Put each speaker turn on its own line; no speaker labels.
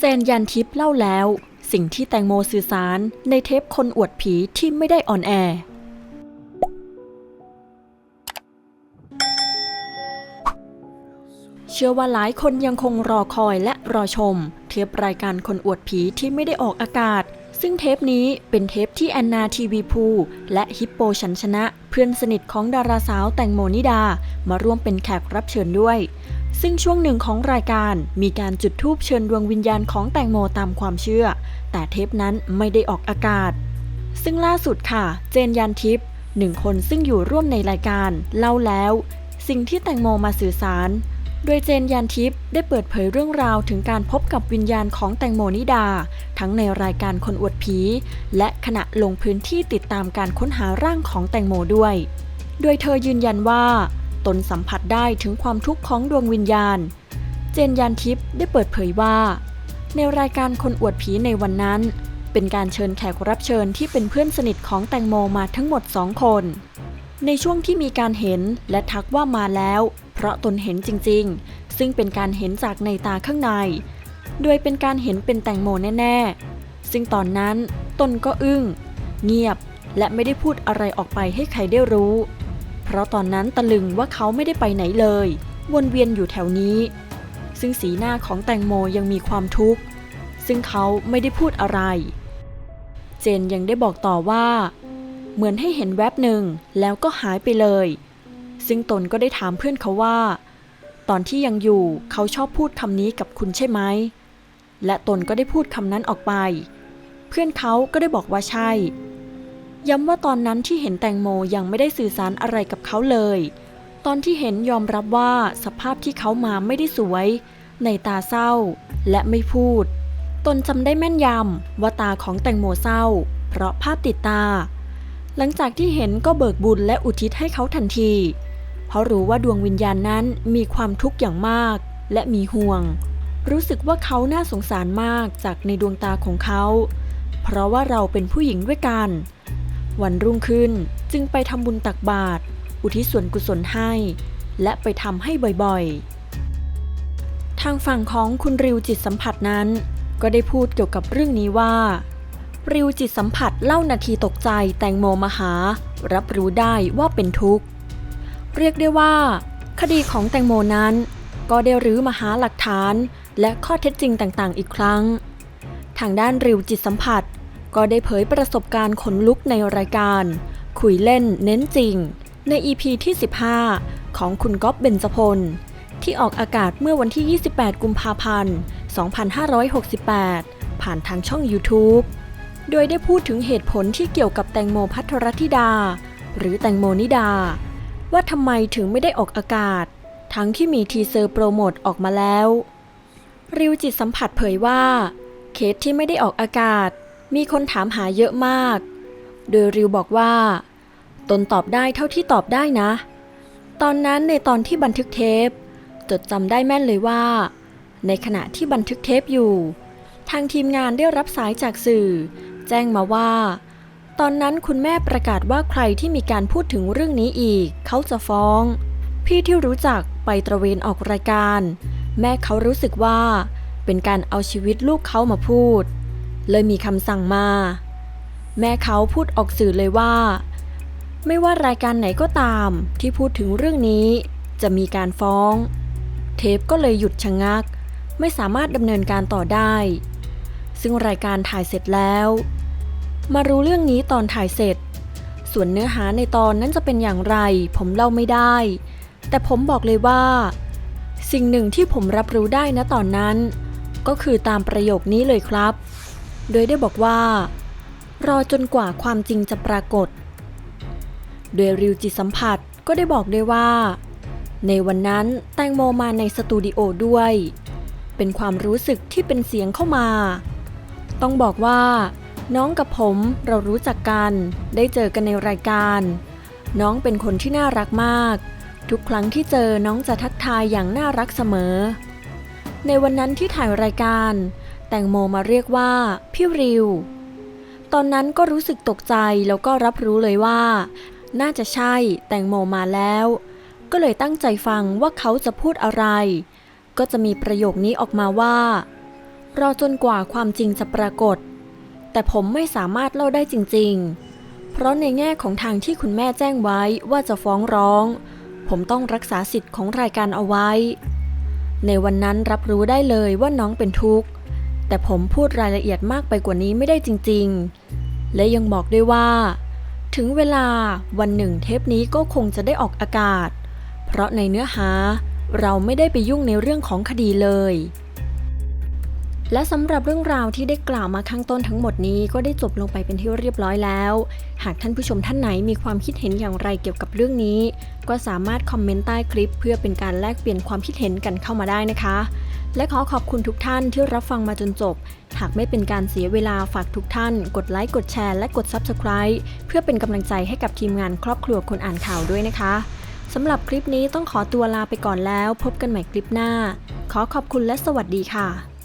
เจนยันทิพย์เล่าแล้ว สิ่งที่แตงโมสื่อสารในเทปคนอวดผีที่ไม่ได้ออนแอร์เชื่อว่าหลายคนยังคงรอคอยและรอชม เทปรายการคนอวดผีที่ไม่ได้ออกอากาศ ซึ่งเทปนี้เป็นเทปที่แอนนาทีวีพูและฮิปโปชันชนะ เพื่อนสนิทของดาราสาวแตงโมนิดา มาร่วมเป็นแขกรับเชิญด้วย ซึ่งช่วงหนึ่งของรายการมีการจุดธูปเชิญดวงวิญญาณของแตงโมตามความเชื่อ แต่เทปนั้นไม่ได้ออกอากาศ ซึ่งล่าสุดค่ะ เจนยันทิพย์หนึ่งคนซึ่งอยู่ร่วมในรายการ เล่าแล้ว สิ่งที่แตงโมมาสื่อสาร โดยเจนยันทิพย์ได้เปิดเผยเรื่องราวถึงการพบกับวิญญาณของแตงโมนิดา ทั้งในรายการคนอวดผี และขณะลงพื้นที่ติดตามการค้นหาร่างของแตงโมด้วย โดยเธอยืนยันว่า ตนสัมผัสได้ถึงความทุกข์ของดวงวิญญาณ เจนยันทิพย์ได้เปิดเผยว่า ในรายการคนอวดผีในวันนั้น เป็นการเชิญแขกรับเชิญที่เป็นเพื่อนสนิทของแตงโมมาทั้งหมดสองคน ในช่วงที่มีการเห็นและทักว่ามาแล้ว เพราะตนเห็นจริง ๆ ซึ่งเป็นการเห็นจากในตาข้างใน โดยเป็นการเห็นเป็นแตงโมแน่ ๆ ซึ่งตอนนั้นตนก็อึ้ง เงียบและไม่ได้พูดอะไรออกไปให้ใครได้รู้ เพราะตอนนั้นตะลึงว่าเขาไม่ได้ไปไหนเลย วนเวียนอยู่แถวนี้ ซึ่งสีหน้าของแตงโมยังมีความทุกข์ ซึ่งเขาไม่ได้พูดอะไร เจนยังได้บอกต่อว่า เหมือนให้เห็นแวบหนึ่งแล้วก็หายไปเลย ซึ่งตนก็ได้ถามเพื่อนเขาว่า ตอนที่ยังอยู่เขาชอบพูดคำนี้กับคุณใช่ไหม และตนก็ได้พูดคำนั้นออกไป เพื่อนเขาก็ได้บอกว่าใช่ ย้ำว่าตอนนั้นที่เห็นแตงโมยังไม่ได้สื่อสารอะไรกับเขาเลย ตอนที่เห็นยอมรับว่าสภาพที่เขามาไม่ได้สวย ในตาเศร้า และไม่พูด ตนจำได้แม่นยำว่าตาของแตงโมเศร้า เพราะภาพติดตา หลังจากที่เห็นก็เบิกบุญและอุทิศให้เขาทันที เพราะรู้ว่าดวงวิญญาณนั้นมีความทุกข์อย่างมาก และมีห่วง รู้สึกว่าเขาน่าสงสารมากจากในดวงตาของเขา เพราะว่าเราเป็นผู้หญิงด้วยกัน วันรุ่งขึ้นจึงไปทำบุญตักบาตรอุทิศส่วนกุศลให้ และไปทำให้บ่อยๆ ทางฝั่งของคุณริวจิตสัมผัสนั้น ก็ได้พูดเกี่ยวกับเรื่องนี้ว่า ริวจิตสัมผัสเล่านาทีตกใจแตงโมมาหา รับรู้ได้ว่าเป็นทุกข์ เรียกได้ว่า คดีของแตงโมนั้น ก็ได้รื้อมาหาหลักฐานและข้อเท็จจริงต่างๆ อีกครั้ง ทางด้านริวจิตสัมผัส ก็ได้เผยประสบการณ์ขนลุกในรายการ คุยเล่นเน้นจริง ใน EP ที่ 15 ของคุณก๊อฟเบญจพล ที่ออกอากาศเมื่อวันที่ 28 กุมภาพันธ์ 2568 ผ่านทางช่อง YouTube โดยได้พูดถึงเหตุผลที่เกี่ยวกับแตงโมพัทรธิดา หรือแตงโมนิดา ว่าทำไมถึงไม่ได้ออกอากาศ ทั้งที่มีทีเซอร์โปรโมทออกมาแล้ว ริวจิตสัมผัสเผยว่า เคสที่ไม่ได้ออกอากาศ มีคนถามหาเยอะมาก โดยริวบอกว่า ตนตอบได้เท่าที่ตอบได้นะ ตอนนั้นในตอนที่บันทึกเทป จดจำได้แม่นเลยว่า ในขณะที่บันทึกเทปอยู่ ทางทีมงานได้รับสายจากสื่อ แจ้งมาว่า ตอนนั้นคุณแม่ประกาศว่าใครที่มีการพูดถึงเรื่องนี้อีก เขาจะฟ้อง พี่ที่รู้จักไปตระเวนออกรายการ แม่เขารู้สึกว่า เป็นการเอาชีวิตลูกเขามาพูด เลยมีคำสั่งมา แม่เขาพูดออกสื่อเลยว่า ไม่ว่ารายการไหนก็ตามที่พูดถึงเรื่องนี้ จะมีการฟ้อง เทปก็เลยหยุดชะงัก ไม่สามารถดำเนินการต่อได้ ซึ่งรายการถ่ายเสร็จแล้ว มารู้เรื่องนี้ตอนถ่ายเสร็จ ส่วนเนื้อหาในตอนนั้นจะเป็นอย่างไร ผมเล่าไม่ได้ แต่ผมบอกเลยว่า สิ่งหนึ่งที่ผมรับรู้ได้นะตอนนั้น ก็คือตามประโยคนี้เลยครับ โดยได้บอกว่า รอจนกว่าความจริงจะปรากฏ โดยริวจิตสัมผัสก็ได้บอกด้วยว่า ในวันนั้นแตงโมมาในสตูดิโอด้วย เป็นความรู้สึกที่เป็นเสียงเข้ามา ต้องบอกว่า น้องกับผมเรารู้จักกัน ได้เจอกันในรายการ น้องเป็นคนที่น่ารักมาก ทุกครั้งที่เจอน้องจะทักทายอย่างน่ารักเสมอ ในวันนั้นที่ถ่ายรายการ แตงโมมาเรียกว่า พี่ริว ตอนนั้นก็รู้สึกตกใจแล้วก็รับรู้เลยว่า น่าจะใช่แตงโมมาแล้ว ก็เลยตั้งใจฟังว่าเขาจะพูดอะไร ก็จะมีประโยคนี้ออกมาว่า รอจนกว่าความจริงจะปรากฏ แต่ผมไม่สามารถเล่าได้จริง ๆ เพราะในแง่ของทางที่คุณแม่แจ้งไว้ว่าจะฟ้องร้อง ผมต้องรักษาสิทธิ์ของรายการเอาไว้ ในวันนั้นรับรู้ได้เลยว่าน้องเป็นทุกข์ แต่ผมพูดรายละเอียดมากไปกว่านี้ไม่ได้จริงๆ และยังบอกด้วยว่า ถึงเวลาวันหนึ่งเทปนี้ก็คงจะได้ออกอากาศ เพราะในเนื้อหาเราไม่ได้ไปยุ่งในเรื่องของคดีเลย และสำหรับเรื่องราวที่ได้กล่าวมาข้างต้นทั้งหมดนี้ก็ได้จบลงไปเป็นที่เรียบร้อยแล้ว หากท่านผู้ชมท่านไหนมีความคิดเห็นอย่างไรเกี่ยวกับเรื่องนี้ ก็สามารถคอมเมนต์ใต้คลิป เพื่อเป็นการแลกเปลี่ยนความคิดเห็นกันเข้ามาได้นะคะ และขอขอบคุณทุกท่านที่รับฟังมาจนจบ หากไม่เป็นการเสียเวลาฝากทุกท่าน กดไลค์ กดแชร์ และกด Subscribe เพื่อเป็นกำลังใจให้กับทีมงานครอบครัวคนอ่านข่าวด้วยนะคะสำหรับคลิปนี้ต้องขอตัวลาไปก่อนแล้ว พบกันใหม่คลิปหน้า ขอขอบคุณและสวัสดีค่ะ